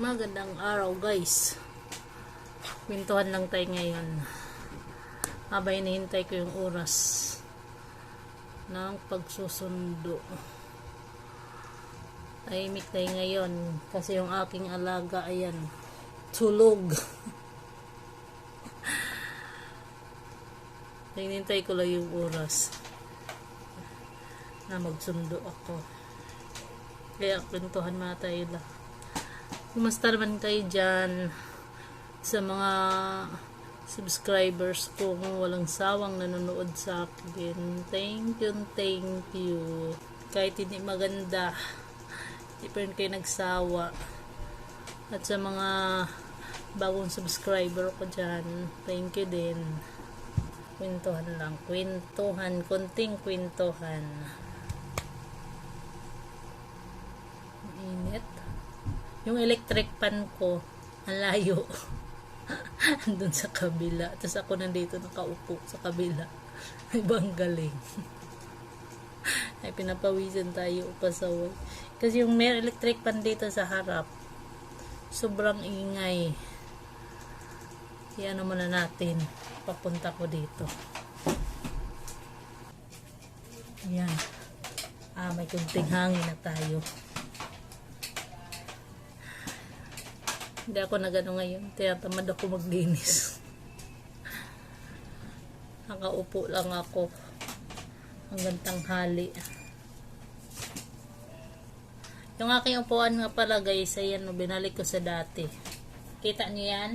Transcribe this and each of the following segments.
Magandang araw guys. Pintuhan lang tayo ngayon. Habang hinihintay ko yung oras ng pagsusundo. Tahimik tayo ngayon kasi yung aking alaga ayan tulog. hinihintay ko lang yung oras na magsundo ako. Kaya pintuhan muna tayo lang. Kumusta naman kayo dyan sa mga subscribers ko kung walang sawang nanonood sa akin. Thank you, thank you. Kahit hindi maganda, hindi pa rin kayo nagsawa. At sa mga bagong subscriber ko dyan, thank you din. Kwentuhan lang. Kwentuhan. Konting kwentuhan. Ang Init. Yung electric pan ko, ang layo. Andun sa kabila. Tapos ako nandito nakaupo sa kabila. Ibang galing. Ay, pinapawisan tayo upasaway. Kasi yung may electric pan dito sa harap, sobrang ingay. Iyan muna natin. Papunta ko dito. Yan. Ah, may kunting hangin na tayo. Hindi ako nagano ngayon. Tinatamad ako maglinis. Nakaupo lang ako hanggang tanghali. Yung aking upuan nga pala guys, ayan, binalik ko sa dati. Kita niyo yan?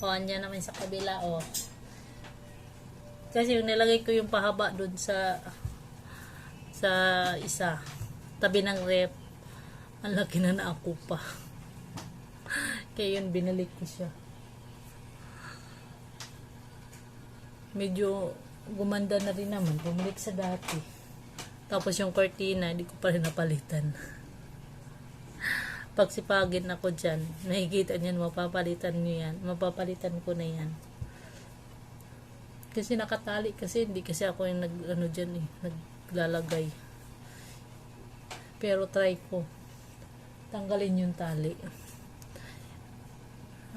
O, andyan naman sa kabila, o. Kasi yung nilagay ko yung pahaba dun sa sa isa. Tabi ng rep. Ang laki na na ako pa. Kaya yun, binalik ko siya. Medyo gumanda na rin naman. Bumalik sa dati. Tapos yung cortina, hindi ko pa rin napalitan. Pag sipagin ako dyan, nakikita niyan, mapapalitan niyo yan. Mapapalitan ko na yan. Kasi nakatali kasi, hindi kasi ako yung nag, ano dyan eh, naglalagay. Pero try ko. Tanggalin yung tali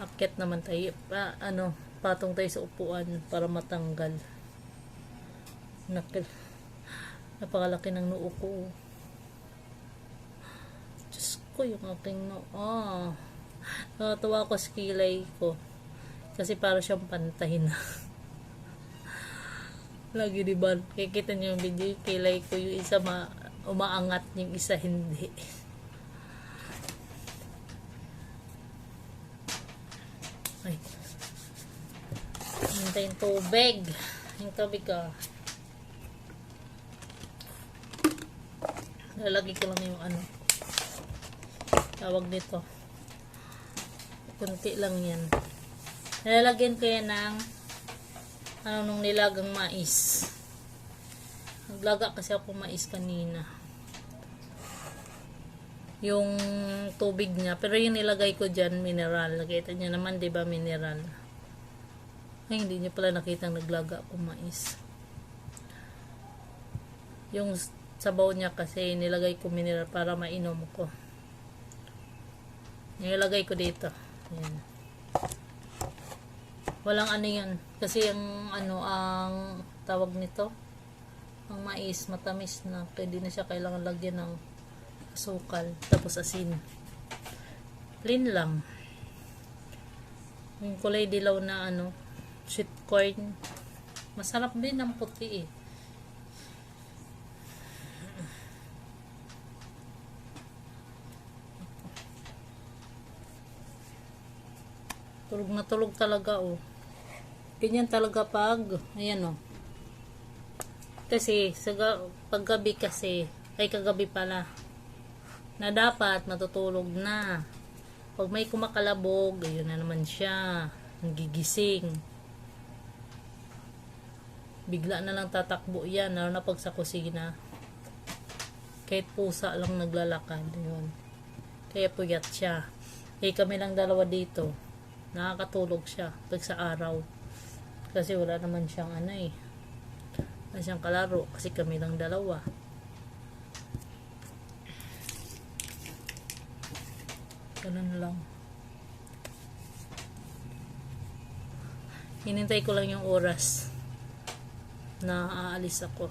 akyat naman tayo pa, ano patong tayo sa upuan para matanggal. Nakil, napakalaki ng noo ko. Diyos ko yung aking noo. Ah, nakatawa ko sa kilay ko. Kasi para siyang pantay na lagi di ba kikita niyo yung video kilay ko yung isa ma umaangat yung isa hindi Ay. Hintay yung tubig. Yung tubig ka. Lalagay ko lang yung ano. Tawag dito. Kunti lang yan. Lalagyan ko yan ng ano nung nilagang mais. Naglaga kasi ako mais kanina. Yung tubig niya. Pero yung nilagay ko dyan, mineral. Nakita niyo naman, di ba, mineral. Ay, hindi niyo pala nakita naglaga ako mais. Yung sabaw niya kasi nilagay ko mineral para mainom ko. Nilagay ko dito. Ayan. Walang ano yan. Kasi yung ano, ang tawag nito, ang mais, matamis na. Kaya di na siya kailangan lagyan ng asukal, tapos asin. Plain lang. Yung kulay dilaw na ano, sweet corn. Masarap din ang puti eh. Tulog na tulog talaga oh. Ganyan talaga pag, ayan oh. Kasi, sa ga- paggabi kasi, ay kagabi pala, na dapat matutulog na. Pag may kumakalabog, ayun na naman siya. Nagigising. Bigla na lang tatakbo yan, lalo na pag sa kusina. Kahit pusa lang naglalakad. Yun. Kaya puyat siya. Eh kami lang dalawa dito. Nakakatulog siya pag sa araw. Kasi wala naman siyang ano eh. Wala siyang kalaro kasi kami lang dalawa. Ganun lang. Hinintay ko lang yung oras na aalis ako.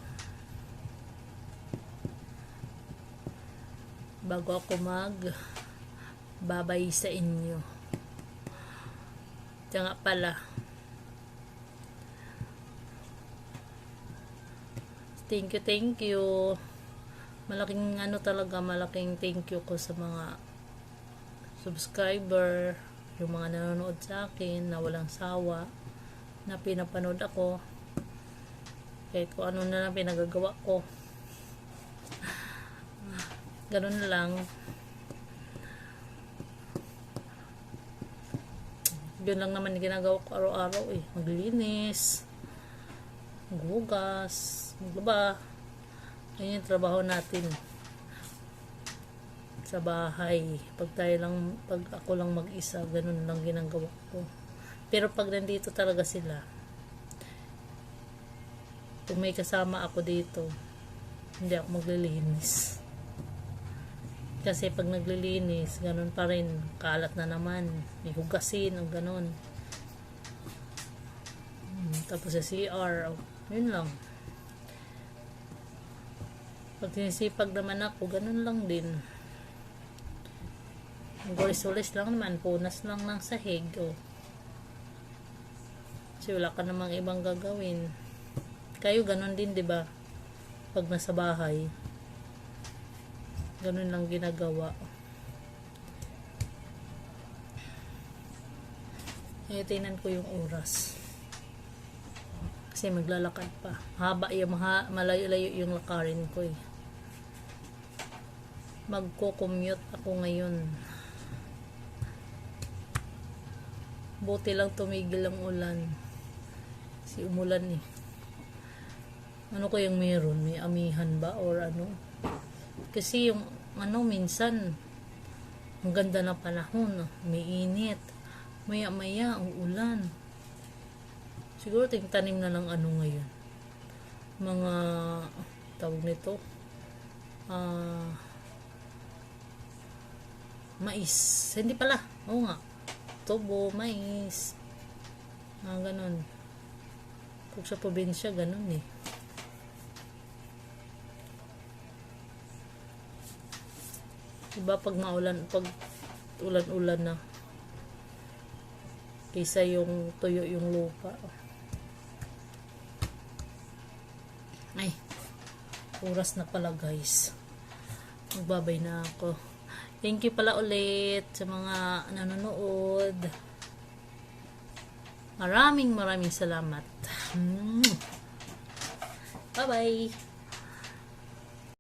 Bago ako mag babay sa inyo. Diyan nga pala. Thank you, thank you. Malaking ano talaga, malaking thank you ko sa mga subscriber, yung mga nanonood sa akin na walang sawa, na pinapanood ako. Kahit kung ano na lang pinagagawa ko. Ganun lang. Yun lang naman ginagawa ko araw-araw eh. Maglinis, maghugas, maglaba. Ayun yung trabaho natin sa bahay. Pag tayo lang, pag ako lang mag-isa, ganun lang ginagawa ko. Pero pag nandito talaga sila, kung may kasama ako dito, hindi ako maglilinis. Kasi pag naglilinis, ganun pa rin, kalat na naman. May hugasin, o ganun. Hmm, Tapos sa CR, oh, yun lang. Pag sinisipag naman ako, ganun lang din. Gulis-ulis lang naman, punas lang ng sahig, oh. Kasi wala ka namang ibang gagawin. Kayo ganun din, di ba? Pag nasa bahay. Ganun lang ginagawa. Eh, tingnan ko yung oras. Kasi maglalakad pa. Haba yung maha, malayo-layo yung lakarin ko eh. Magko-commute ako ngayon. Buti lang tumigil ang ulan. Si umulan eh. Ano kayang meron? May amihan ba? Or ano? Kasi yung ano minsan ang ganda ng panahon, may init. Maya maya ang ulan. Siguro ting tanim na ng ano ngayon. Mga tawag nito. Ah mais. Hindi pala. Oo nga. Tubo, mais. Ah, ganun. Pag sa probinsya, ganun eh. Diba pag maulan, pag ulan-ulan na, kaysa yung tuyo yung lupa. Ay, oras na pala guys. Magbabay na ako. Thank you pala ulit sa mga nanonood. Maraming maraming salamat. Bye-bye.